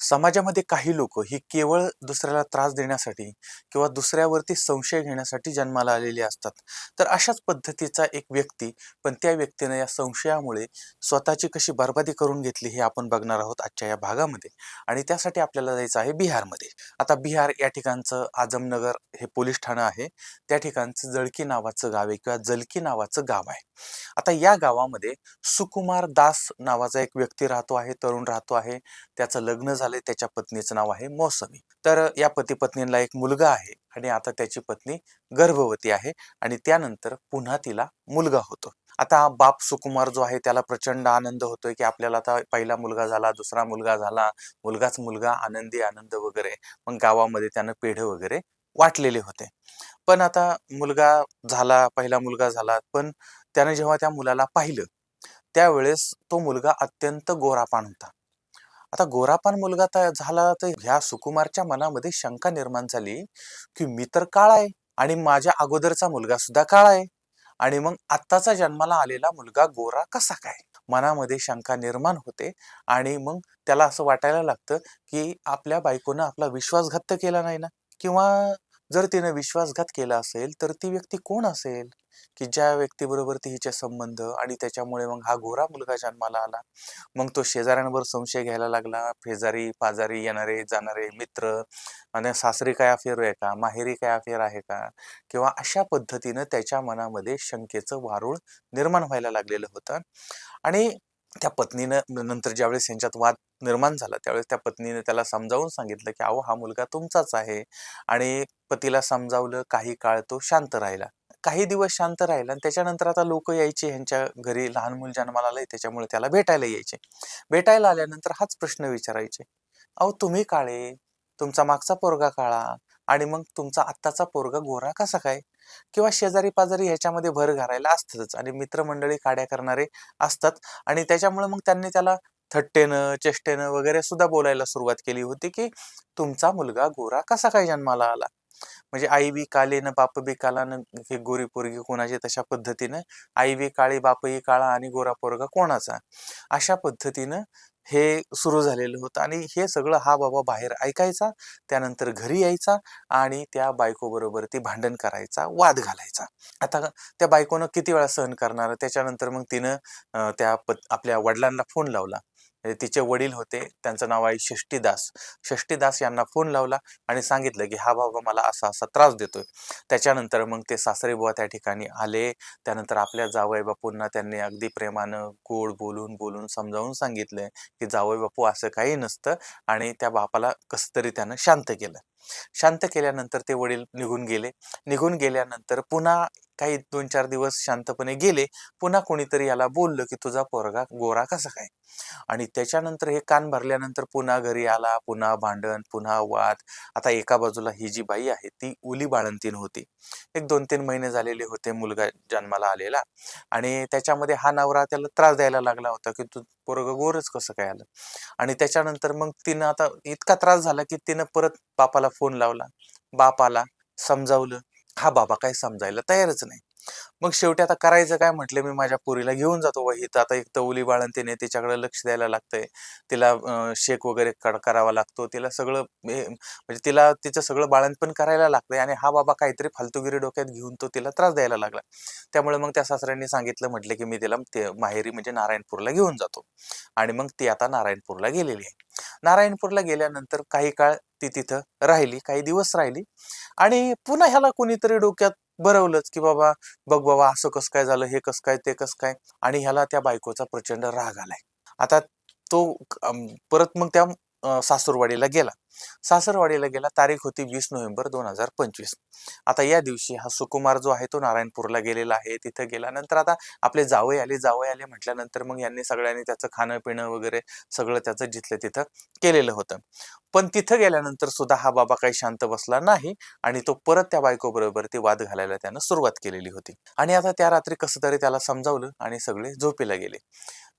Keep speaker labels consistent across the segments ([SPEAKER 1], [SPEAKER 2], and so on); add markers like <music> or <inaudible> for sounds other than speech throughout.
[SPEAKER 1] समाजामध्ये काही लोक ही केवळ दुसऱ्याला त्रास देण्यासाठी किंवा दुसऱ्यावरती संशय घेण्यासाठी जन्माला आलेली असतात. तर अशाच पद्धतीचा एक व्यक्ती पण त्या व्यक्तीनं या संशयामुळे स्वतःची कशी बर्बादी करून घेतली हे आपण बघणार आहोत आजच्या या भागामध्ये. आणि त्यासाठी आपल्याला जायचं आहे बिहारमध्ये. आता बिहार या ठिकाणचं आजमनगर हे पोलीस ठाणं आहे. त्या ठिकाणचं जळकी नावाचं गाव आहे किंवा जलकी नावाचं गाव आहे. आता या गावामध्ये सुकुमार दास नावाचा एक व्यक्ती राहतो आहे तरुण राहतो आहे. त्याचं लग्न झालं झालंय त्याच्या पत्नीचं नाव आहे मौसमी. तर या पती पत्नीला एक मुलगा आहे आणि आता त्याची पत्नी गर्भवती आहे आणि त्यानंतर पुन्हा तिला मुलगा होतो. आता बाप सुकुमार जो आहे त्याला प्रचंड आनंद होतोय की आपल्याला आता पहिला मुलगा झाला दुसरा मुलगा झाला मुलगाच मुलगा आनंदी आनंद वगैरे. मग गावामध्ये त्यानं पेढे वगैरे वाटलेले होते. पण आता मुलगा झाला पहिला मुलगा झाला पण त्यानं जेव्हा त्या मुलाला पाहिलं त्यावेळेस तो मुलगा अत्यंत गोरापान होता. आता गोरापान मुलगा तर झाला तर ह्या सुकुमारच्या मनामध्ये शंका निर्माण झाली की मी तर काळा आहे आणि माझ्या अगोदरचा मुलगा सुद्धा काळा आहे. आणि मग आत्ताचा जन्माला आलेला मुलगा गोरा कसा काय? मनामध्ये शंका निर्माण होते आणि मग त्याला असं वाटायला लागतं की आपल्या बायकोनं आपला विश्वासघात तर केला नाही ना? किंवा जर तिने विश्वासघात केला असेल तर ती व्यक्ती कोण असेल? की ज्या व्यक्तीबरोबर ती हिचे संबंध आणि त्याच्यामुळे मग हा गोरा मुलगा जन्माला आला मग तो शेजाऱ्यांवर संशय घ्यायला लागला. फेजारी पाजारी येणारे जाणारे मित्र आणि सासरी काय अफेअर आहे का? माहेरी काय अफेअर आहे का? किंवा अशा पद्धतीनं त्याच्या मनामध्ये शंकेचं वारूळ निर्माण व्हायला लागलेलं होतं. आणि त्या पत्नीनं नंतर ज्यावेळेस यांच्यात वाद निर्माण झाला त्यावेळेस त्या पत्नीने त्याला समजावून सांगितलं की अहो हा मुलगा तुमचाच आहे. आणि पतीला समजावलं काही काळ तो शांत राहिला. काही दिवस शांत राहिला आणि त्याच्यानंतर आता लोक यायचे ह्यांच्या घरी लहान मुल जन्माला आलंय त्याच्यामुळे त्याला भेटायला यायचे. भेटायला आल्यानंतर हाच प्रश्न विचारायचे. अहो तुम्ही काळे? तुमचा मागचा पोरगा काळा? आणि मग तुमचा आत्ताचा पोरगा गोरा कसा काय? किंवा शेजारी पाजारी ह्याच्यामध्ये भर घालायला असतातच आणि मित्रमंडळी काड्या करणारे असतात आणि त्याच्यामुळे मग त्यांनी त्याला थट्टेनं चेष्टेनं वगैरे सुद्धा बोलायला सुरुवात केली होती की तुमचा मुलगा गोरा कसा काय जन्माला आला? म्हणजे आई बी काले न बाप बी काला न हे गोरी पोरगी कोणाची तशा पद्धतीनं आई बी काळी बापही काळा आणि गोरा पोरगा कोणाचा? अशा पद्धतीनं हे सुरू झालेलं होतं आणि हे सगळं हा बाबा बाहेर ऐकायचा त्यानंतर घरी यायचा आणि त्या बायकोबरोबर ती भांडण करायचा वाद घालायचा. आता त्या बायकोनं किती वेळा सहन करणार? त्याच्यानंतर मग तिनं त्या आपल्या वडिलांना फोन लावला. तिचे वडील होते. त्यांचं नाव आहे षष्टीदास. षष्टीदास यांना फोन लावला आणि सांगितलं की हा बाबा मला असा असा त्रास देतोय. त्याच्यानंतर मग ते सासरे बुवा त्या ठिकाणी आले. त्यानंतर आपल्या जावई बापूंना त्यांनी अगदी प्रेमानं गोड बोलून बोलून समजावून सांगितलं की जावई बापू असं काही नसतं. आणि त्या बापाला कसं तरी त्यानं शांत केलं. शांत केल्यानंतर ते वडील निघून गेले. निघून गेल्यानंतर पुन्हा काही दोन चार दिवस शांतपणे गेले. पुन्हा कोणीतरी याला बोललं की तुझा पोरगा गोरा कसा काय? आणि त्याच्यानंतर हे कान भरल्यानंतर पुन्हा घरी आला पुन्हा भांडण पुन्हा वाद. आता एका बाजूला ही जी बाई आहे ती उली बाळंतीन होती. एक दोन तीन महिने झालेले होते मुलगा जन्माला आलेला. आणि त्याच्यामध्ये हा नवरा त्याला त्रास द्यायला लागला होता की तू पोरग गोरच कसं काय आलं? आणि त्याच्यानंतर मग तिनं आता इतका त्रास झाला की तिनं परत बापाला फोन लावला. बापाला समजावलं हा बाबा काही समजायला तयारच नाही. मग शेवटी आता करायचं काय म्हटलं मी माझ्या पोरीला घेऊन जातो वही तर आता एक तर उली बाळंतीने तिच्याकडे लक्ष द्यायला लागतंय. तिला शेक वगैरे कड करावा लागतो. तिला सगळं म्हणजे तिला तिचं सगळं बाळंतपण करायला लागतंय आणि हा बाबा काहीतरी फालतूगिरी डोक्यात घेऊन तो तिला त्रास द्यायला लागला. त्यामुळे मग त्या सासऱ्यांनी सांगितलं म्हटलं की मी तिला ते माहेरी म्हणजे नारायणपूरला घेऊन जातो. आणि मग ती आता नारायणपूरला गेलेली आहे. नारायणपूरला गेल्यानंतर काही काळ ती तिथं राहिली काही दिवस राहिली. आणि पुन्हा ह्याला कोणीतरी डोक्यात बरवलंच की बाबा बघ बाबा असं कसं काय झालं हे कसं काय ते कसं काय? आणि ह्याला त्या बायकोचा प्रचंड राग आलाय. आता तो परत मग त्या सासूरवाडीला गेला. सासरवाडीला गेला तारीख होती वीस नोव्हेंबर दोन हजार पंचवीस. आता या दिवशी हा सुकुमार जो आहे तो नारायणपूरला गेलेला आहे. तिथं गेल्यानंतर आता आपले जावई आले. जावई आले म्हटल्यानंतर मग यांनी सगळ्यांनी त्याचं खाणं पिणं वगैरे सगळं त्याचं जिथलं तिथं केलेलं होतं. पण तिथं गेल्यानंतर सुद्धा हा बाबा काही शांत बसला नाही आणि तो परत त्या बायको बरोबर ती वाद घालायला त्यानं सुरुवात केलेली होती. आणि आता त्या रात्री कसं तरी त्याला समजावलं आणि सगळे झोपीला गेले.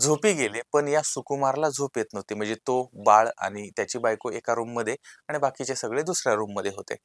[SPEAKER 1] झोपी गेले पण या सुकुमारला झोप येत नव्हती. म्हणजे तो बाळ आणि त्याची बायको एका रूम मध्ये आणि बाकीचे सगळे दुसऱ्या रूममध्ये होते.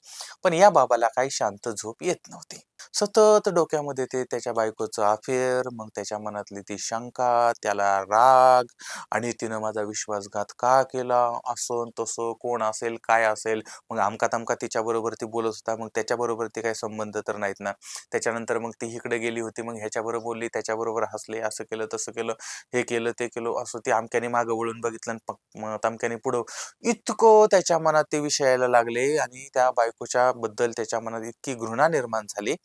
[SPEAKER 1] पण या बाबाला काही शांत झोप येत नव्हती. सतत डोक्यामध्ये ते त्याच्या बायकोचं अफेअर मग त्याच्या मनातली ती शंका त्याला राग आणि तिनं माझा विश्वासघात का केला? असं तसं कोण असेल? काय असेल? मग आमका तमका तिच्या बरोबर ती बोलत होता. मग त्याच्याबरोबर ती काही संबंध तर नाहीत ना. त्याच्यानंतर मग ती इकडे गेली होती. मग ह्याच्याबरोबर बोलली त्याच्याबरोबर हसले असं केलं तसं केलं हे केलं ते केलं असं ते आमक्याने मागं वळून बघितलं मग तमक्याने पुढं इतकं त्याच्या त्याच्या मनात ते विषय यायला लागले आणि त्या बायकोच्या बद्दल त्याच्या मनात इतकी घृणा निर्माण झाली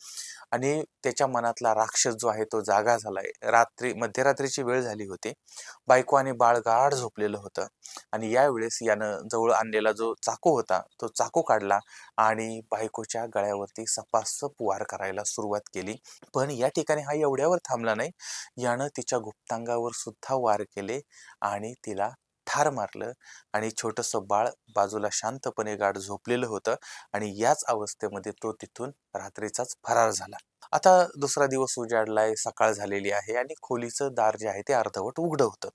[SPEAKER 1] आणि त्याच्या मनातला राक्षस जो आहे तो जागा झालाय. रात्री मध्यरात्रीची वेळ झाली होती. बायको आणि बाळ गाढ झोपलेलं होतं आणि यावेळेस यानं जवळ आणलेला जो चाकू होता तो चाकू काढला आणि बायकोच्या गळ्यावरती सपासप वार करायला सुरुवात केली. पण या ठिकाणी हा एवढ्यावर थांबला नाही. यानं तिच्या गुप्तांगावर सुद्धा वार केले आणि तिला ठार मारलं आणि छोटंसं बाळ बाजूला शांतपणे गाड झोपलेलं होतं आणि याच अवस्थेमध्ये तो तिथून रात्रीचाच फरार झाला. आता दुसरा दिवस उजाडलाय सकाळ झालेली आहे आणि खोलीचं दार जे आहे ते अर्धवट उघडं होतं.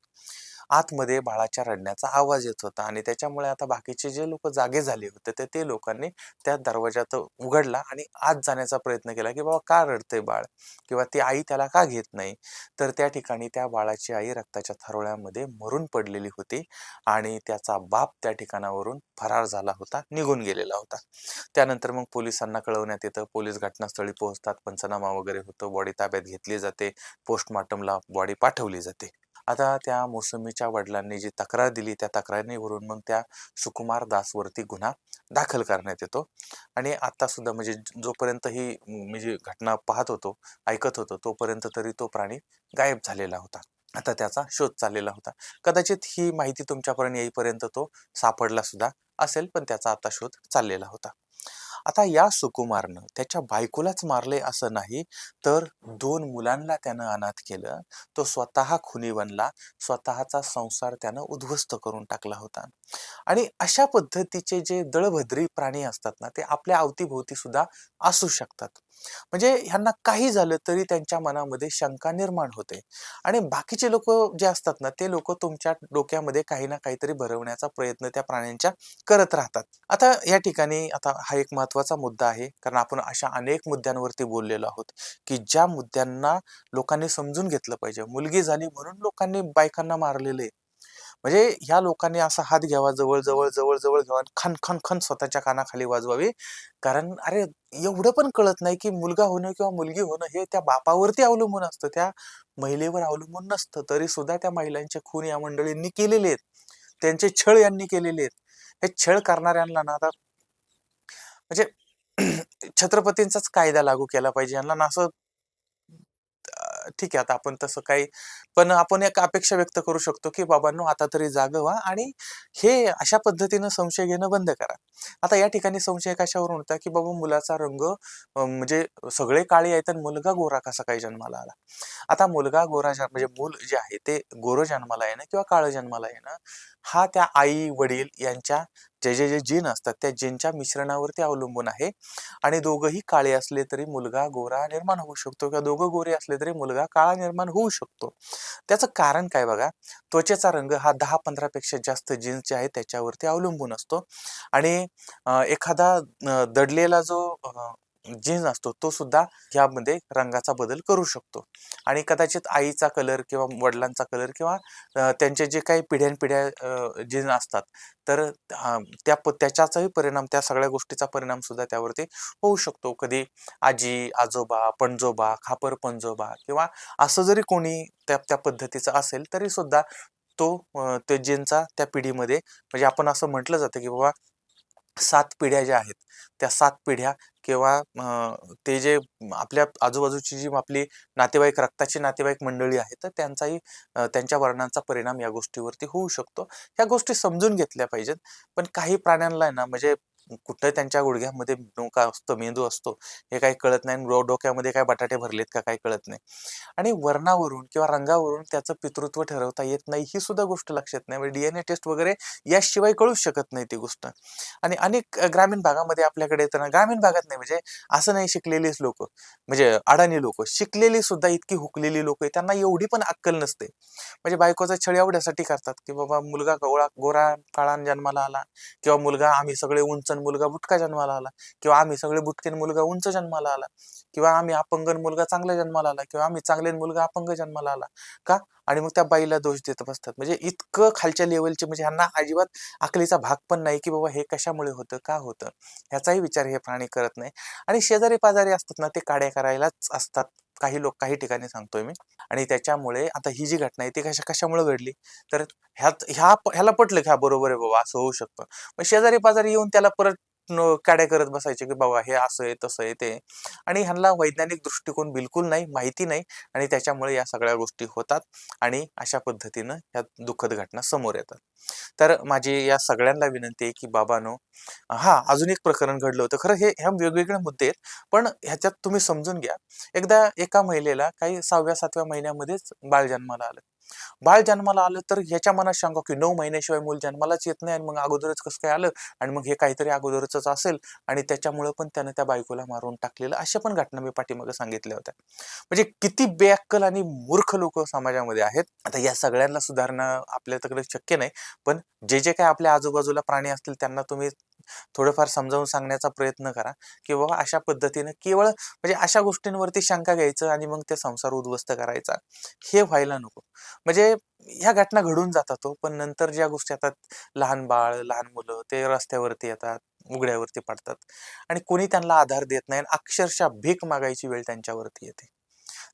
[SPEAKER 1] आतमध्ये बाळाच्या रडण्याचा आवाज येत होता आणि त्याच्यामुळे आता बाकीचे जे लोक जागे झाले होते ते ते लोकांनी त्या दरवाजात उघडला आणि आत जाण्याचा प्रयत्न केला की बाबा का रडतंय बाळ? किंवा ती आई त्याला का घेत नाही? तर त्या ठिकाणी त्या बाळाची आई रक्ताच्या थरोळ्यामध्ये मरून पडलेली होती आणि त्याचा बाप त्या ठिकाणावरून फरार झाला होता निघून गेलेला होता. त्यानंतर मग पोलिसांना कळवण्यात येतं. पोलीस घटनास्थळी पोहोचतात पंचनामा वगैरे होतो बॉडी ताब्यात घेतली जाते पोस्टमॉर्टमला बॉडी पाठवली जाते. आता त्या मोसमीच्या वडिलांनी जी तक्रार दिली त्या तक्रारीवरून मग त्या सुकुमार दासवरती गुन्हा दाखल करण्यात येतो. आणि आता सुद्धा म्हणजे जोपर्यंत ही मी जी घटना पाहत होतो ऐकत होतो तोपर्यंत तरी तो प्राणी गायब झालेला होता. आता त्याचा शोध चाललेला होता. कदाचित ही माहिती तुमच्यापर्यंत येईपर्यंत तो सापडला सुद्धा असेल पण त्याचा आता शोध चाललेला होता. आता या सुकुमारनं त्याच्या बायकोलाच मारले असं नाही तर दोन मुलांना त्यानं अनाथ केलं. तो स्वतः खुनी बनला. स्वतःचा संसार त्यानं उद्ध्वस्त करून टाकला होता. आणि अशा पद्धतीचे जे दळभद्री प्राणी असतात ना ते आपल्या अवतीभोवती सुद्धा असू शकतात. म्हणजे ह्यांना काही झालं तरी त्यांच्या मनामध्ये शंका निर्माण होते. आणि बाकीचे लोक जे असतात ना ते लोक तुमच्या डोक्यामध्ये काही ना काहीतरी भरवण्याचा प्रयत्न त्या प्राण्यांच्या करत राहतात. आता या ठिकाणी आता हा एक महत्त्वाचा मुद्दा आहे. कारण आपण अशा अनेक मुद्द्यांवरती बोललेलो आहोत की ज्या मुद्द्यांना लोकांनी समजून घेतलं पाहिजे. मुलगी झाली म्हणून लोकांनी बायकांना मारलेले म्हणजे ह्या लोकांनी असा हात घ्यावा जवळ जवळ जवळ जवळ घ्यावा खन खन खन स्वतःच्या कानाखाली वाजवावी. कारण अरे एवढं पण कळत नाही की मुलगा होणं किंवा मुलगी होणं हे त्या बापावरती अवलंबून असतं. त्या महिलेवर अवलंबून नसतं. तरी सुद्धा त्या महिलांचे खून या मंडळींनी केलेले आहेत. त्यांचे छळ यांनी केलेले आहेत. हे छळ करणाऱ्यांना ना आता म्हणजे <clears throat> छत्रपतींचाच कायदा लागू केला पाहिजे. यांना ना असं ठीक आहे आता आपण तसं काही पण आपण एक अपेक्षा व्यक्त करू शकतो की बाबांनो आता तरी जागं व्हा आणि हे अशा पद्धतीनं संशय घेणं बंद करा. आता या ठिकाणी संशय कशावरून होता की बाबा मुलाचा रंग म्हणजे सगळे काळे आहेत आणि मुलगा गोरा कसा काही जन्माला आला? आता मुलगा गोरा म्हणजे मूल जे आहे ते गोरं जन्माला येणं किंवा काळं जन्माला येणं हा त्या आई वडील यांच्या जे जे जे जीन असतात त्या जीनच्या मिश्रणावरती अवलंबून आहे. आणि दोघंही काळे असले तरी मुलगा गोरा निर्माण होऊ शकतो किंवा दोघं गोरे असले तरी मुलगा काळा निर्माण होऊ शकतो. त्याचं कारण काय बघा? त्वचेचा रंग हा दहा पंधरा पेक्षा जास्त जीन्स जे आहे त्याच्यावरती अवलंबून असतो. आणि एखादा दडलेला जो जीन्स असतो तो सुद्धा यामध्ये रंगाचा बदल करू शकतो. आणि कदाचित आईचा कलर किंवा वडिलांचा कलर किंवा त्यांचे जे काही पिढ्यानपिढ्या जीन असतात तर त्या प- त्याच्याचाही परिणाम त्या सगळ्या गोष्टीचा परिणाम सुद्धा त्यावरती होऊ शकतो. कधी आजी आजोबा पणजोबा खापर पणजोबा किंवा असं जरी कोणी त्या त्या पद्धतीचं असेल तरी सुद्धा तो ते त्या जीनचा त्या पिढीमध्ये म्हणजे आपण असं म्हटलं जातं की बाबा सात पिढ्या ज्या आहेत त्या सात पिढ्या किंवा ते जे आपल्या आजूबाजूची जी आपली नातेवाईक रक्ताची नातेवाईक मंडळी आहेत तर त्यांचाही त्यांच्या वर्णांचा परिणाम या गोष्टीवरती होऊ शकतो. ह्या गोष्टी समजून घेतल्या पाहिजेत. पण काही प्राण्यांना ना म्हणजे कुठं त्यांच्या गुडघ्यामध्ये डोका असतो मेंदू असतो हे काही कळत नाही. आणि डो- डोक्यामध्ये काय बटाटे भरलेत का काही कळत नाही. आणि वर्णावरून किंवा रंगावरून त्याचं पितृत्व ठरवता येत नाही ही सुद्धा गोष्ट लक्षात नाही. म्हणजे डीएनए टेस्ट वगैरे याशिवाय कळूच शकत नाही ती गोष्ट. आणि अनेक ग्रामीण भागामध्ये आपल्याकडे येताना ग्रामीण भागात नाही म्हणजे असं नाही शिकलेलीच लोक. म्हणजे अडाणी लोक शिकलेली सुद्धा इतकी हुकलेली लोक आहे त्यांना एवढी पण अक्कल नसते. म्हणजे बायकोचा छळ एवढ्यासाठी करतात की बाबा मुलगा गवळा गोरा काळान जन्माला आला किंवा मुलगा आम्ही सगळे उंच आणि मुलगा बुटका जन्माला आला किंवा आम्ही सगळे बुटकेन मुलगा उंच जन्माला आला किंवा आम्ही अपंगण मुलगा चांगला जन्माला आला किंवा आम्ही चांगले मुलगा अपंग जन्माला आला का? आणि मग त्या बाईला दोष देत बसतात. म्हणजे इतकं खालच्या लेवलचे म्हणजे ह्यांना अजिबात अकलीचा भाग पण नाही की बाबा हे कशामुळे होतं का होतं? ह्याचाही विचार हे प्राणी करत नाही. आणि शेजारी पाजारी असतात ना ते काड्या करायलाच असतात. काही लोक काही ठिकाणी सांगतोय मी. आणि त्याच्यामुळे आता ही जी घटना आहे ती कशा कशामुळे घडली? तर ह्यात ह्या ह्याला पटलं की हा बरोबर आहे बाबा असं होऊ शकतं. मग शेजारी पाजारी येऊन त्याला परत काड्या करत बसायचे की बाबा हे असं आहे तसं आहे ते आणि ह्यांना वैज्ञानिक दृष्टिकोन बिलकुल नाही माहिती नाही. आणि त्याच्यामुळे या सगळ्या गोष्टी होतात आणि अशा पद्धतीनं ह्या दुःखद घटना समोर येतात. तर माझी या सगळ्यांना विनंती आहे की बाबानो हा अजून एक प्रकरण घडलं होतं. खरं हे ह्या वेगवेगळे मुद्दे आहेत पण ह्याच्यात तुम्ही समजून घ्या. एकदा एका महिलेला काही सहाव्या सातव्या महिन्यामध्येच बाळ जन्माला आलं. बाळ जन्माला आलं तर ह्याच्या मनात शंका की नऊ महिन्याशिवाय मूल जन्मालाच येत नाही आणि मग अगोदरच कसं काय आलं आणि मग हे काहीतरी अगोदरच असेल आणि त्याच्यामुळे पण त्यानं त्या बायकोला मारून टाकलेलं अशा पण घटना मी पाठीमागे सांगितल्या होत्या. म्हणजे किती बेअक्कल आणि मूर्ख लोक समाजामध्ये आहेत. आता या सगळ्यांना सुधारणं आपल्याकडे शक्य नाही पण जे जे काही आपल्या आजूबाजूला प्राणी असतील त्यांना तुम्ही थोडंफार समजावून सांगण्याचा प्रयत्न करा. की बाबा अशा पद्धतीनं केवळ म्हणजे अशा गोष्टींवरती शंका घ्यायचं आणि मग ते संसार उद्ध्वस्त करायचा. हे व्हायला नको. म्हणजे ह्या घटना घडून जातात हो, पण नंतर ज्या गोष्टी येतात लहान बाळ लहान मुलं ते रस्त्यावरती येतात उघड्यावरती पडतात. आणि कोणी त्यांना आधार देत नाही आणि अक्षरशः भीक मागायची वेळ त्यांच्यावरती येते.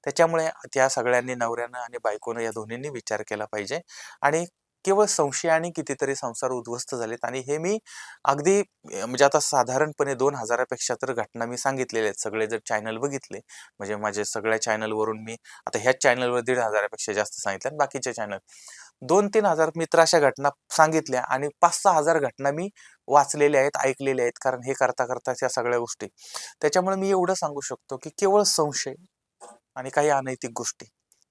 [SPEAKER 1] त्याच्यामुळे त्या सगळ्यांनी नवऱ्यानं आणि बायकोनं या दोन्हींनी विचार केला पाहिजे. आणि केवळ संशयाने कितीतरी संसार उद्ध्वस्त झालेत. आणि हे मी अगदी म्हणजे आता साधारणपणे दोन हजारापेक्षा तर घटना मी सांगितलेल्या आहेत. सगळे जर चॅनल बघितले म्हणजे माझे सगळ्या चॅनलवरून मी आता ह्याच चॅनलवर दीड हजारापेक्षा जास्त सांगितल्या आणि बाकीचे चॅनल दोन तीन हजार मित्र अशा घटना सांगितल्या आणि पाच सहा हजार घटना मी वाचलेल्या आहेत ऐकलेल्या आहेत. कारण हे करता करता या सगळ्या गोष्टी. त्याच्यामुळे मी एवढं सांगू शकतो की केवळ संशय आणि काही अनैतिक गोष्टी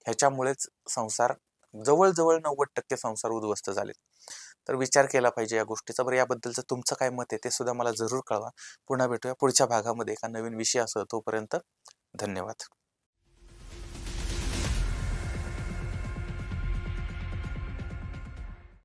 [SPEAKER 1] ह्याच्यामुळेच संसार जवळजवळ नव्वद टक्के संसार उद्ध्वस्त झालेत. तर विचार केला पाहिजे या गोष्टीचा. बरं याबद्दलचं तुमचं काय मत आहे ते सुद्धा मला जरूर कळवा. पुन्हा भेटूया पुढच्या भागामध्ये एका नवीन विषय असं तोपर्यंत धन्यवाद.